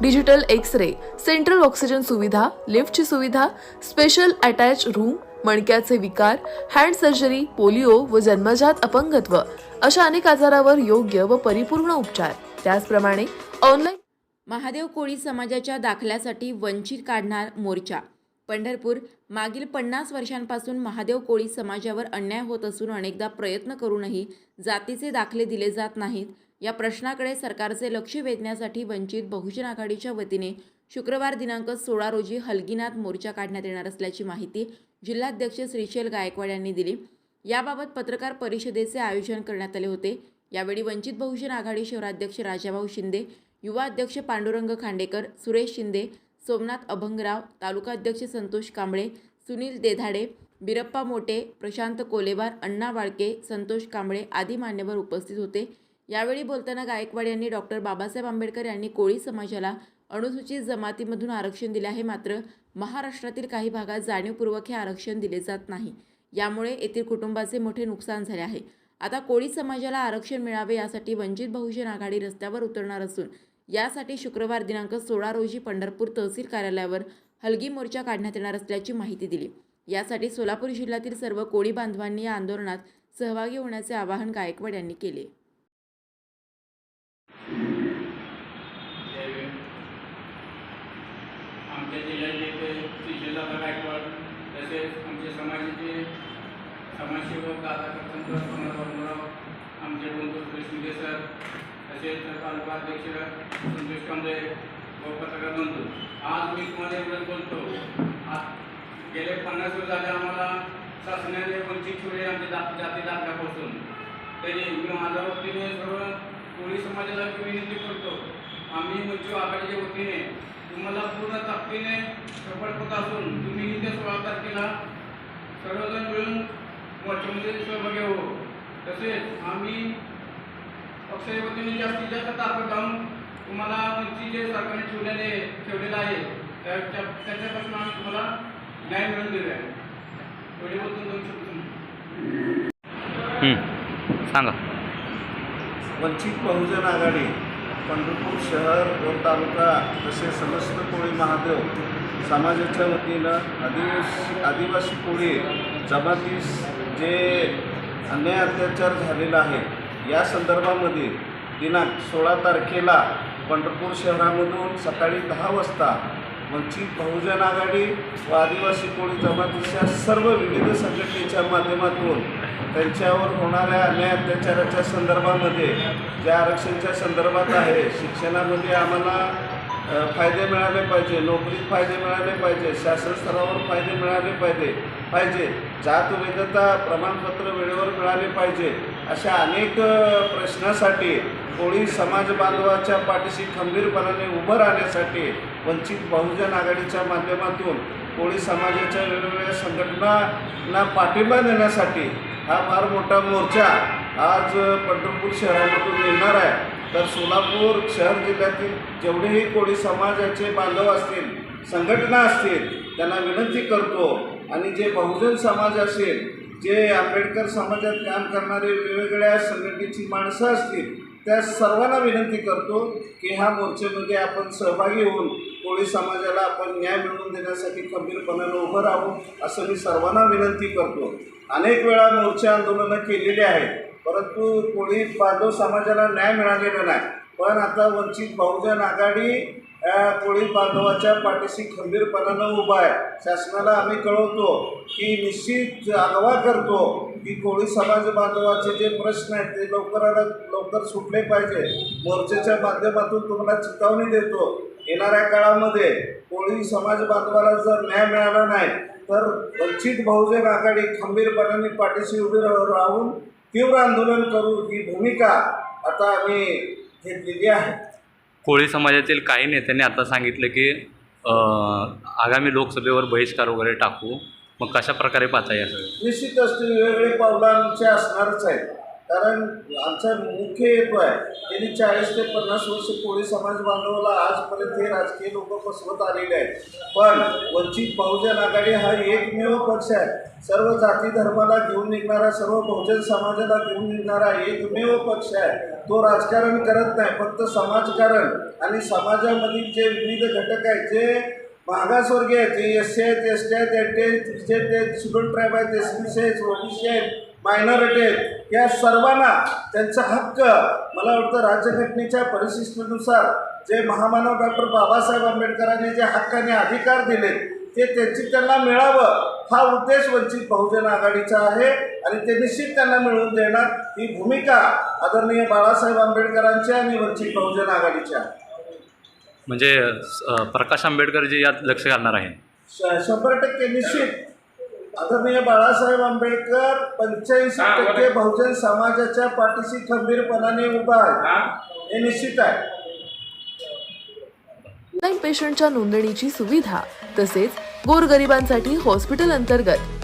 digital X ray central oxygen सुविधा लिफ्टची सुविधा स्पेशल अटॅच रूम मणक्याचे विकार हँड सर्जरी पोलिओ व जन्मजात अपंगत्व अशा अनेक आजारावर योग्य व परिपूर्ण उपचार. त्याचप्रमाणे ऑनलाईन महादेव कोळी समाजाच्या दाखल्यासाठी वंचित काढणार मोर्चा. पंढरपूर मागील पन्नास वर्षांपासून महादेव कोळी समाजावर अन्याय होत असून अनेकदा प्रयत्न करूनही जातीचे दाखले दिले जात नाहीत. या प्रश्नाकडे सरकारचे लक्ष वेधण्यासाठी वंचित बहुजन आघाडीच्या वतीने शुक्रवार दिनांक सोळा रोजी हलगीनाथ मोर्चा काढण्यात येणार असल्याची माहिती जिल्हाध्यक्ष श्रीशैल गायकवाड यांनी दिली. याबाबत पत्रकार परिषदेचे आयोजन करण्यात आले होते. यावेळी वंचित बहुजन आघाडी शहराध्यक्ष राजाभाऊ शिंदे युवा अध्यक्ष पांडुरंग खांडेकर सुरेश शिंदे सोमनाथ अभंगराव तालुका अध्यक्ष संतोष कांबळे सुनील देधाडे बिरप्पा मोटे प्रशांत कोलेवार अण्णा वाळके संतोष कांबळे आदी मान्यवर उपस्थित होते. यावेळी बोलताना गायकवाड यांनी डॉक्टर बाबासाहेब आंबेडकर यांनी कोळी समाजाला अनुसूचित जमातीमधून आरक्षण दिले आहे. मात्र महाराष्ट्रातील काही भागात जाणीवपूर्वक हे आरक्षण दिले जात नाही. यामुळे येथील कुटुंबाचे मोठे नुकसान झाले आहे. आता कोळी समाजाला आरक्षण मिळावे यासाठी वंचित बहुजन आघाडी रस्त्यावर उतरणार असून यासाठी शुक्रवार दिनांक सोळा रोजी पंढरपूर तहसील कार्यालयावर हलगी मोर्चा काढण्यात येणार असल्याची माहिती दिली. यासाठी सोलापूर जिल्ह्यातील सर्व कोळी बांधवांनी या आंदोलनात सहभागी होण्याचे आवाहन गायकवाड यांनी केले. आमच्या जिल्ह्याचे ते गायकवाड तसेच आमचे समाजाचे समाजसेवक दादा करचंकर सोनाराव आमचे बंधू कृष्णगे सर तसेच तालुका अध्यक्ष संतोष कांबळे व पत्रकार बंधू. आज मी तुम्हाला एवढंच बोलतो. आज गेले पन्नास वर्ष झाले आम्हाला शासनाने वंचित ठेवले आमच्या जाती जाती दाखल्यापासून. तरी मी माझ्या वतीने सर्व कोळी समाजाला विनंती करतो. आम्ही मुंची आघाडीच्या वतीने तुम्हाला पूर्ण ताकदीने करत असून तुम्ही इथे सोळा तारखेला सर्वजण मिळून मोर्चामध्ये सहभागी हो तसेच आम्ही पक्षाच्या वतीने जास्तीत जास्त ताकद लावून तुम्हाला वंचित जे सरकारने ठेवलेले ठेवलेलं आहे त्या त्या- त्याच्यापासून आम्ही तुम्हाला न्याय मिळवून दिला आहे एवढे बोलून शब्द हं. सांगा. वंचित बहुजन आघाडी. पंढरपूर शहर व तालुका तसेच समस्त कोळी महादेव समाजाच्या वतीनं आदिवासी आदिवासी कोळी जमातीस जे अन्याय अत्याचार झालेला आहे या संदर्भामध्ये दिनांक सोळा तारखेला पंढरपूर शहरामधून सकाळी दहा वाजता वंचित बहुजन आघाडी व आदिवासी कोळी जमातीच्या सर्व विविध संघटनेच्या माध्यमातून त्यांच्यावर होणाऱ्या अन्याय अत्याचाराच्या संदर्भामध्ये ज्या आरक्षणच्या संदर्भात आहे शिक्षणामध्ये आम्हाला फायदे मिळाले पाहिजे नोकरीत फायदे मिळाले पाहिजे शासन स्तरावर फायदे मिळाले पाहिजे पाहिजे जात वैधता प्रमाणपत्र वेळेवर मिळाले पाहिजे अशा अनेक प्रश्नासाठी कोळी समाज बांधवाच्या पाठीशी खंबीरपणाने उभं राहण्यासाठी वंचित बहुजन आघाडीच्या माध्यमातून कोळी समाजाच्या वेगवेगळ्या संघटनांना पाठिंबा देण्यासाठी हा फार मोठा मोर्चा आज पंढरपूर शहरामधून निघणार आहे. तर सोलापूर शहर जिल्ह्यातील जेवढेही कोळी समाजाचे बांधव असतील संघटना असतील त्यांना विनंती करतो. आणि जे बहुजन समाज असेल जे आंबेडकर समाजात काम करणारे वेगवेगळ्या संघटनेची माणसं असतील त्या सर्वांना विनंती करतो की ह्या मोर्चेमध्ये आपण सहभागी होऊन कोळी समाजाला आपण न्याय मिळवून देण्यासाठी खंबीरपणानं उभं राहू असं मी सर्वांना विनंती करतो. अनेक वेळा मोर्चे आंदोलनं केलेली आहेत परंतु कोळी बांधव समाजाला न्याय मिळालेला नाही. पण आता वंचित बहुजन आघाडी कोळी बांधवाच्या पाठीशी खंबीरपणानं उभा आहे. शासनाला आम्ही कळवतो की निश्चित आगवा करतो की कोळी समाज बांधवाचे जे प्रश्न आहेत ते लवकरात लवकर सुटले पाहिजे. मोर्चाच्या माध्यमातून तुम्हाला चेतावणी देतो. येणाऱ्या काळामध्ये कोळी समाज बांधवाला जर न्याय मिळाला नाही तर वंचित बहुजन आघाडी खंबीरपणाने पाठीशी उभी राह- राहून तीव्र आंदोलन करू ही भूमिका आता आम्ही घेतलेली आहे. कोळी समाजातील काही नेत्यांनी आता सांगितलं की आगामी लोकसभेवर बहिष्कार वगैरे टाकू. मग कशा प्रकारे पाहता या सगळं निश्चितच ते वेगवेगळे पावलं आमचे असणारच आहेत. कारण आमचा मुख्य हेतू आहे. त्यांनी चाळीस ते पन्नास वर्ष कोळी समाज बांधवाला आजपर्यंत हे राजकीय लोक फसवत आलेले आहेत. पण वंचित बहुजन आघाडी हा एकमेव पक्ष आहे. सर्व जाती धर्माला घेऊन निघणारा सर्व बहुजन समाजाला घेऊन निघणारा एकमेव पक्ष आहे. तो राजकारण करत नाही फक्त समाजकारण. आणि समाजामधील जे विविध घटक आहेत जे मागासवर्गीय आहेत जे एस सी आहेत एस टी आहेत एन टी आहेत जे ट्राईब आहेत एस बी सी आहेत ओबीसी आहेत मायनॉरिटी आहेत. या सर्वांना त्यांचा हक्क मला वाटतं राज्यघटनेच्या परिशिष्टेनुसार जे महामानव डॉक्टर बाबासाहेब आंबेडकरांनी जे हक्काने अधिकार दिले ते त्यांची त्यांना मिळावं हा उद्देश वंचित बहुजन आघाडीचा आहे आणि ते निश्चित त्यांना मिळवून देणार ही भूमिका आदरणीय बाळासाहेब आंबेडकरांची आणि वंचित बहुजन आघाडीची आहे. म्हणजे प्रकाश आंबेडकर जे यात लक्ष घालणार आहे. शंभर टक्के निश्चित. आदरणीय बाळासाहेब आंबेडकर पंच्याऐंशी. टक्के बहुजन समाजाच्या पाठीशी खंबीरपणाने उभा आहे हा. हे निश्चित आहे. ऑनलाईन पेशंटच्या नोंदणीची सुविधा तसेच गोरगरिबांसाठी हॉस्पिटल अंतर्गत